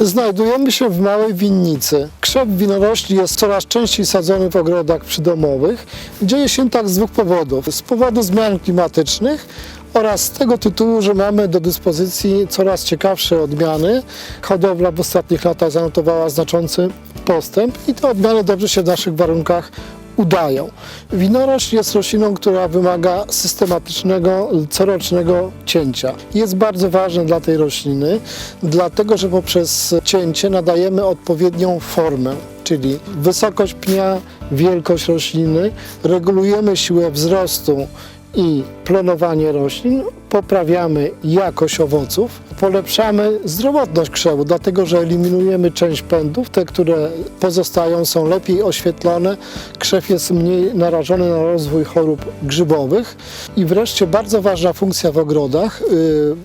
Znajdujemy się w małej winnicy. Krzew winorośli jest coraz częściej sadzony w ogrodach przydomowych. Dzieje się tak z dwóch powodów. Z powodu zmian klimatycznych oraz z tego tytułu, że mamy do dyspozycji coraz ciekawsze odmiany. Hodowla w ostatnich latach zanotowała znaczący postęp i te odmiany dobrze się w naszych warunkach udają. Winorośl jest rośliną, która wymaga systematycznego, corocznego cięcia. Jest bardzo ważne dla tej rośliny, dlatego że poprzez cięcie nadajemy odpowiednią formę, czyli wysokość pnia, wielkość rośliny, regulujemy siłę wzrostu i plonowanie roślin, poprawiamy jakość owoców, polepszamy zdrowotność krzewu, dlatego że eliminujemy część pędów, te, które pozostają są lepiej oświetlone, krzew jest mniej narażony na rozwój chorób grzybowych i wreszcie bardzo ważna funkcja w ogrodach, yy,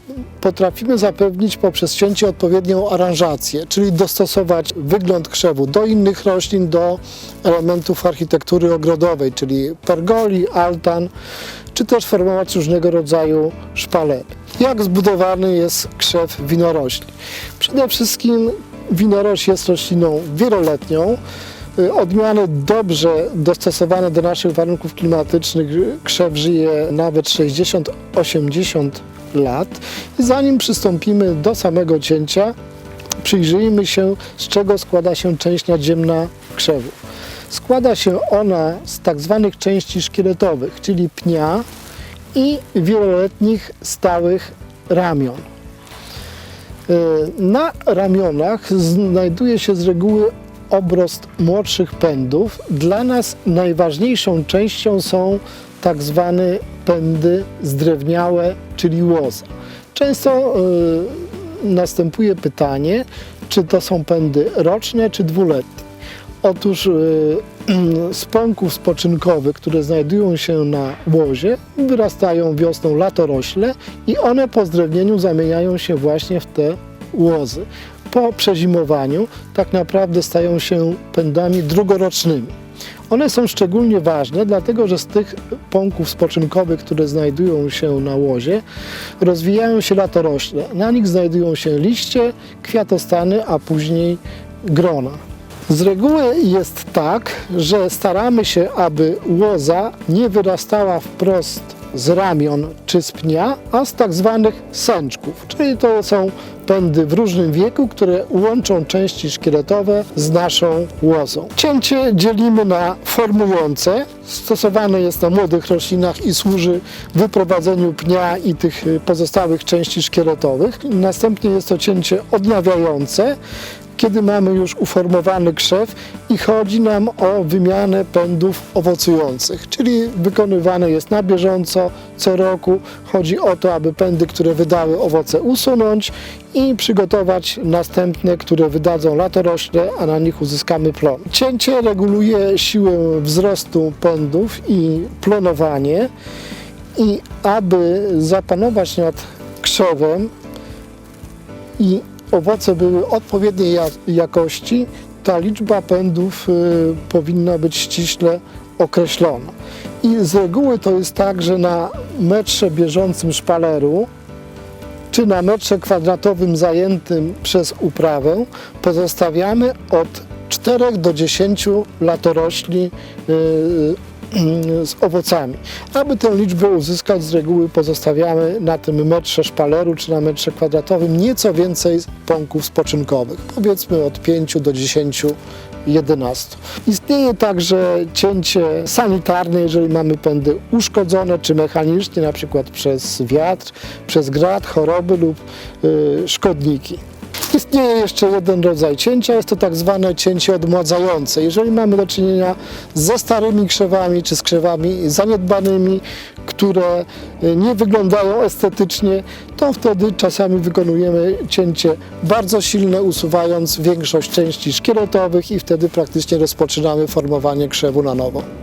potrafimy zapewnić poprzez cięcie odpowiednią aranżację, czyli dostosować wygląd krzewu do innych roślin, do elementów architektury ogrodowej, czyli pergoli, altan, czy też formować różnego rodzaju szpalery. Jak zbudowany jest krzew winorośli? Przede wszystkim winorośl jest rośliną wieloletnią. Y, Odmiany dobrze dostosowane do naszych warunków klimatycznych, krzew żyje nawet 60-80 lat. I zanim przystąpimy do samego cięcia, przyjrzyjmy się, z czego składa się część nadziemna krzewu. Składa się ona z tak zwanych części szkieletowych, czyli pnia i wieloletnich stałych ramion. Y, Na ramionach znajduje się z reguły obrost młodszych pędów. Dla nas najważniejszą częścią są tak zwane pędy zdrewniałe, czyli łoza. Często y, następuje pytanie, czy to są pędy roczne czy dwuletnie. Otóż y, z pąków spoczynkowych, które znajdują się na łozie, wyrastają wiosną latorośle i one po zdrewnieniu zamieniają się właśnie w te łozy. Po przezimowaniu tak naprawdę stają się pędami drugorocznymi. One są szczególnie ważne, dlatego że z tych pąków spoczynkowych, które znajdują się na łozie, rozwijają się latorośle. Na nich znajdują się liście, kwiatostany, a później grona. Z reguły jest tak, że staramy się, aby łoza nie wyrastała wprost z ramion czy z pnia, a z tak zwanych sęczków, czyli to są pędy w różnym wieku, które łączą części szkieletowe z naszą łozą. Cięcie dzielimy na formujące, stosowane jest na młodych roślinach i służy wyprowadzeniu pnia i tych pozostałych części szkieletowych. Następnie jest to cięcie odnawiające, kiedy mamy już uformowany krzew i chodzi nam o wymianę pędów owocujących, czyli wykonywane jest na bieżąco, co roku. Chodzi o to, aby pędy, które wydały owoce usunąć i przygotować następne, które wydadzą latorośle, a na nich uzyskamy plon. Cięcie reguluje siłę wzrostu pędów i plonowanie i aby zapanować nad krzewem i owoce były odpowiedniej ja- jakości, ta liczba pędów y, powinna być ściśle określona. I z reguły to jest tak, że na metrze bieżącym szpaleru czy na metrze kwadratowym zajętym przez uprawę pozostawiamy od 4 do 10 latorośli y, z owocami. Aby tę liczbę uzyskać, z reguły pozostawiamy na tym metrze szpaleru czy na metrze kwadratowym nieco więcej pąków spoczynkowych, powiedzmy od 5 do 10 11. Istnieje także cięcie sanitarne, jeżeli mamy pędy uszkodzone czy mechanicznie, na przykład przez wiatr, przez grad, choroby lub y, szkodniki. Istnieje jeszcze jeden rodzaj cięcia, jest to tak zwane cięcie odmładzające. Jeżeli mamy do czynienia ze starymi krzewami czy z krzewami zaniedbanymi, które y, nie wyglądają estetycznie, to wtedy czasami wykonujemy cięcie bardzo silne, usuwając większość części szkieletowych i wtedy praktycznie rozpoczynamy formowanie krzewu na nowo.